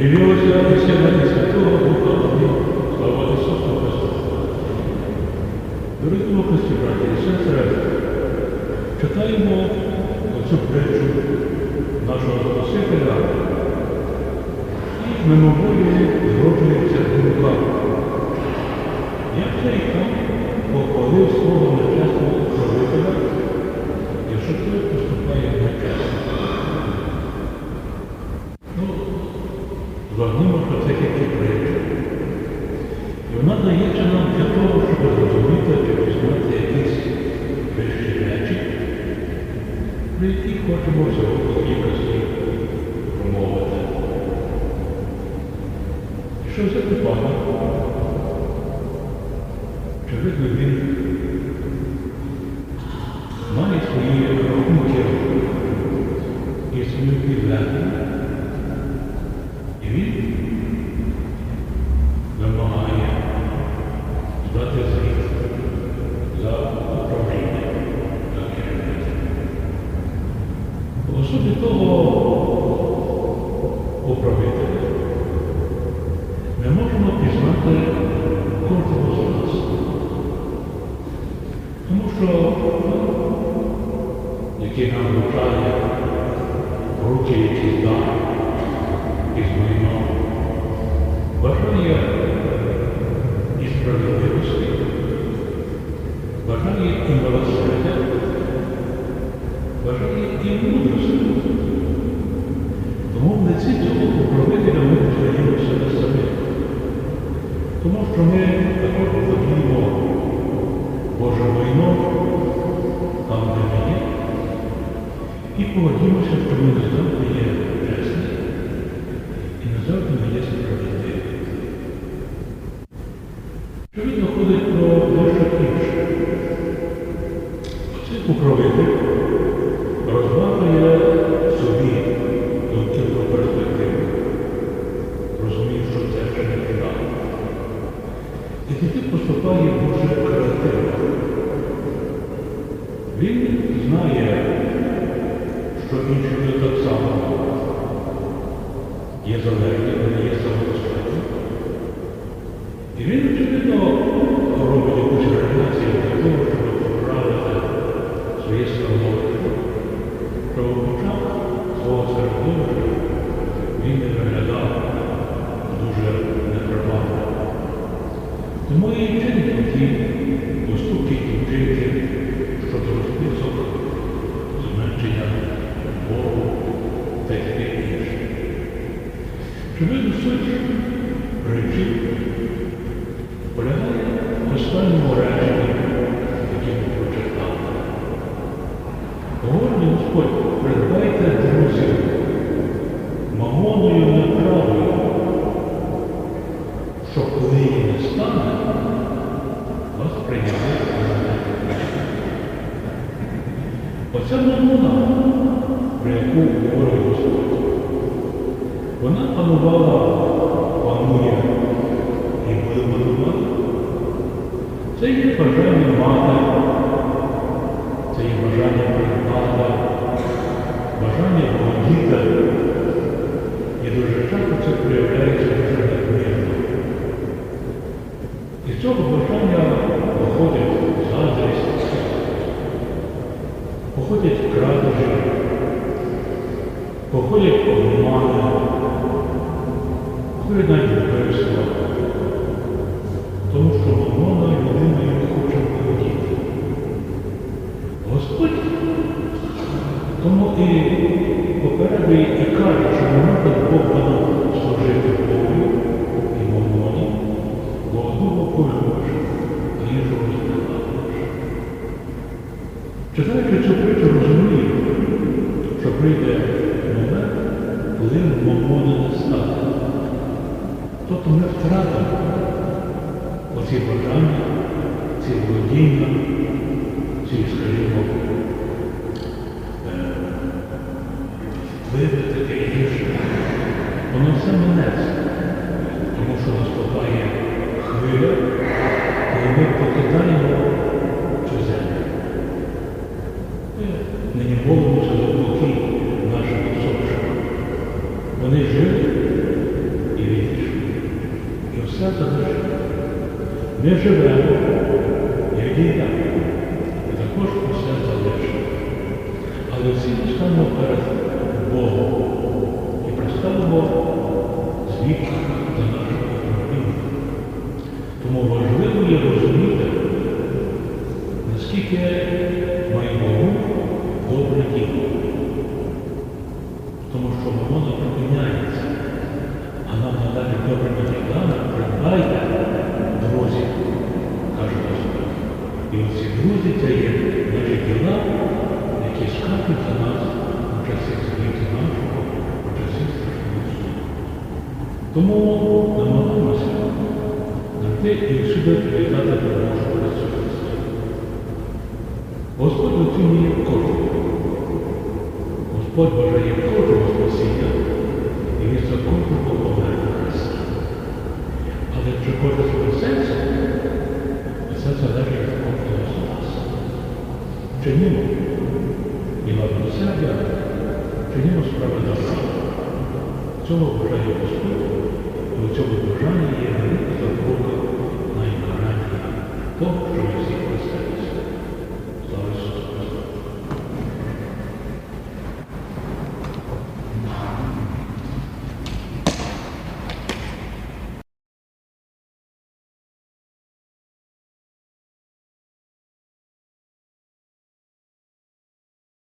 І Сина Святого Духа Амінь. Слава Ісусу Христу. Дорогі Христі, браті і сестри, читаємо оцю притчу нашого Спасителя і мимоволі зроджується думка. Як хан похвалив Вона дається нам для того, щоб зрозуміти розуміти якісь вищі речі, про які хочемо сьогодні якості промовити. Що взяти пана? Очевидно, він має свої рахунки і свою підлеглу. І він вимагає здати звіт за управління, за керівництво. Особі того управителя ми можемо пізнати кожного з нас. Тому що, який нам вручає руки якийсь дар із майном, бажає і справедливості, бажає і милосердя, бажає і мудрості. Тому в лиці цього управителя ми познаємо себе самі. Тому що ми також володіємо Боже майно там, де ми є, і погодімося, що ми не завжди є чесні і не завжди ми є справедливі. Що він доходить про дещо інше? Оцей управитель Тоді поступає дуже креативно. Він знає, що інші люди так само є залежні, вони є самодостатні. І він, очевидно, робить якусь реляцію для того, щоб поправити своє становище, що в очах свого середовища він не виглядав Тому і вчинки ті поступки і вчинки щодо розписок, зменшення боргу та інше. Суть речі полягає в останньому реченні, коли стане, вас прийняли. Оця мамона, про яку говорить Господь, вона панувала, панує і буде панувати. Це є бажання мати, це є бажання придбати, бажання володіти. І дуже часто це проявляється дуже надмірно. І з цього бажання походить заздрість, походять крадежі, походять обмани, походять навіть вбивства. Тому що мамона людиною не хоче володіти. Господь тому і попередує і каже, що не можна Бога служити Богу і мамоні, бо одного полюбиш, а іншого не. Читаючи цю притчу, Тобто оці бажання, ці володіння, ці, скажімо, е, впливи таке інше. Воно все минеться, тому що наступає хвиля, коли ми покидаємо цю землю. Ми нині молимося за покій наших усопших. Вони жили Ми живемо, як діти, і також усе залишимо. Але всі станемо перед Богом і представимо звіт за нашу Україну. Тому важливо є розуміти, наскільки маємо добре діло. Тому що воно не припиняється. А нам надалі добрими ділами придбайте друзі, каже Господь. І друзі це є наші діла, які скажуть за нас у часі світу нашого, у часі страшного суду. Тому намагаємося знайти і сюди привітати до нашого Ісуса Господь оцінює кожного. Господь бажає кожного спасіння і він кожного помер на. Але чи кожен спасеться, Чинимо і милосердя, чинимо справедливість. Цього бажає Господь, і у цьому бажанні є велика заборона на імперання. То, що ми всі